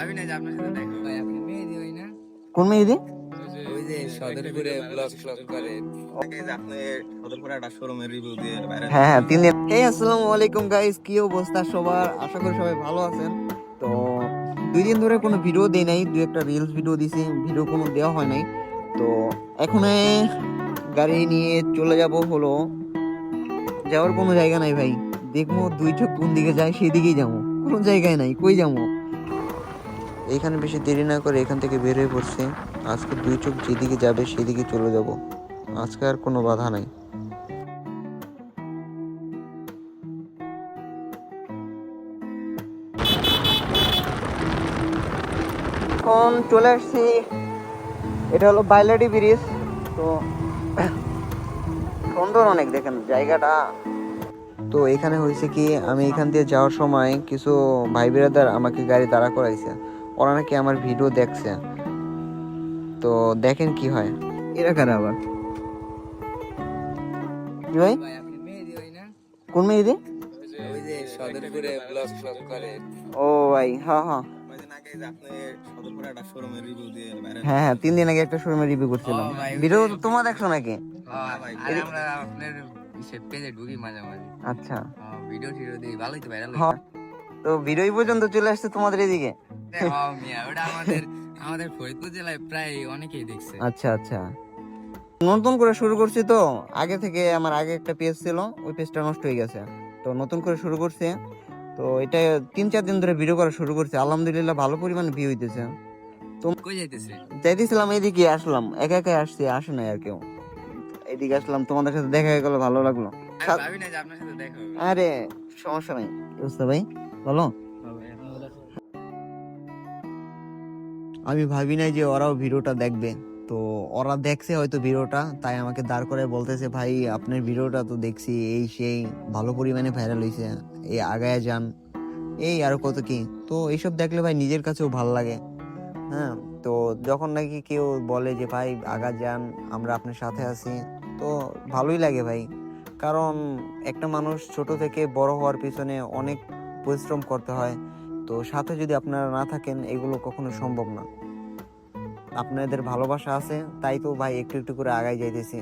আমি না যে আপনার সাথে দেখা ভাই আপনি মেহেদি হই না। কোন মেহেদি ওই যে সদরপুরে ব্লগ ব্লগ করে। আপনি সদরপুরে একটা শোরুমের রিভিউ দিয়ে বাইরে হ্যাঁ হ্যাঁ তিন দিন এই আসসালামু আলাইকুম গাইস কি অবস্থা সবার? আশা করি সবাই ভালো আছেন। তো দুই দিন ধরে কোনো ভিডিও দেই নাই দুই একটা রিলস ভিডিও দিছি ভিডিও কোনো দেওয়া হয় নাই। তো এখন গাড়ি নিয়ে চলে যাব হলো যাওয়ার কোনো জায়গা নাই ভাই। দেখব দুই চোখ কোন দিকে যায় সেই দিকেই যাব। কোনো জায়গায় নাই কই যাব? এইখানে বেশি দেরি না করে এখান থেকে বের হয়ে পড়ছে। আজকে দুই চোখ যেদিকে যাবে সেদিকে চলে যাব। আজকে আর কোনো বাধা নাই। এখন চলে আসছি। এটা হলো বাইলাডি ব্রিজ। তো সুন্দর অনেক দেখেন জায়গাটা। তো এখানে হয়েছে কি, আমি এখান দিয়ে যাওয়ার সময় কিছু ভাই বিরাদার আমাকে গাড়ি দাঁড়া করাইছে। ওরা নাকি আমার ভিডিও দেখছে। তো দেখেন কি হয়। এরা কারা আবার? কি ভাই? কোন মেয়েদি ও ভাই হ্যাঁ হ্যাঁ হ্যাঁ হ্যাঁ তিন দিন আগে একটা শোরুমে রিভিউ করছিলাম। ভিডিও তোমরা দেখছ নাকি? আচ্ছা। ভিডিও তো ভাইরাল তো ভিডিও পর্যন্ত চলে আসছে তোমাদের এদিকে। মিয়া ওটা আমাদের আমাদের ফরিদপুর জেলায় প্রায় অনেকেই দেখছে। আচ্ছা আচ্ছা। নতুন করে শুরু করছি তো আগে থেকে আমার আগে একটা পেজ ছিল ওই পেজটা নষ্ট হয়ে গেছে। তো নতুন করে শুরু করছি। তো এটা তিন চার দিন ধরে ভিডিও করা শুরু করছি আলহামদুলিল্লাহ ভালো পরিমাণে ভিউ হইতেছে। কই যাইতেছে? যাইতেছিলাম এদিকে আসলাম একা একা আসছি আসে নাই আর কেউ। এদিকে আসলাম তোমাদের সাথে দেখা হয়ে গেল ভালো লাগল। আরে সমস্যা নাই। অবস্থা ভাই? বলো আমি ভাবি নাই যে ওরাও ভিডিওটা দেখবে। তো ওরা দেখছে হয়তো ভিডিওটা, তাই আমাকে দাঁড় করে বলতেছে, ভাই, আপনার ভিডিওটা তো দেখছি, এই সেই ভালো পরিমাণে ভাইরাল হয়েছে এই আগায় যান। এই আর কত কি? তো এইসব দেখলে ভাই নিজের কাছেও ভালো লাগে। হ্যাঁ তো যখন নাকি কেউ বলে যে, ভাই, আগা যান, আমরা আপনার সাথে আছি, তো ভালোই লাগে ভাই। কারণ একটা মানুষ ছোট থেকে বড় হওয়ার পিছনে অনেক পরিশ্রম করতে হয়। তো সাথে যদি আপনারা না থাকেন, এগুলো কখনো সম্ভব না। আপনাদের ভালোবাসা আছে, তাই তো ভাই একটু একটু করে আগায় যাইতেছি।